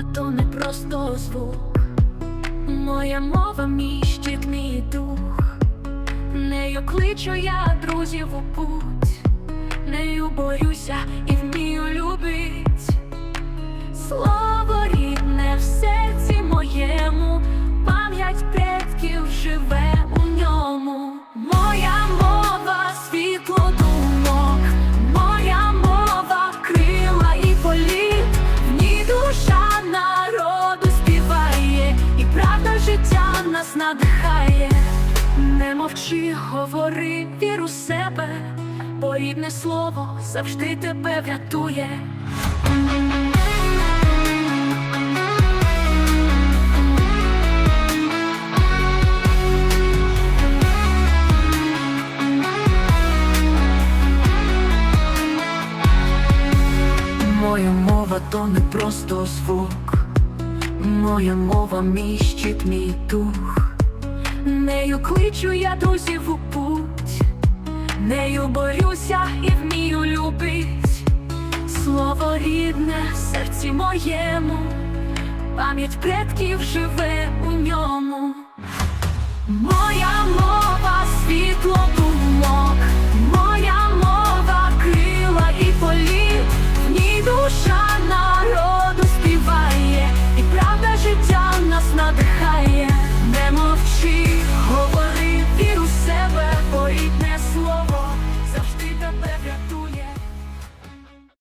мова то не просто звук, моя мова мій щит, мій дух, нею кличу я друзів у путь, нею борюся надихає. Не мовчи, говори, вір у себе, бо рідне слово завжди тебе врятує. Моя мова то не просто звук, моя мова мій щит, мій дух, нею кличу я друзів у путь, нею борюся і вмію любить. Слово рідне в серці моєму, пам'ять предків живе у ньому. Моя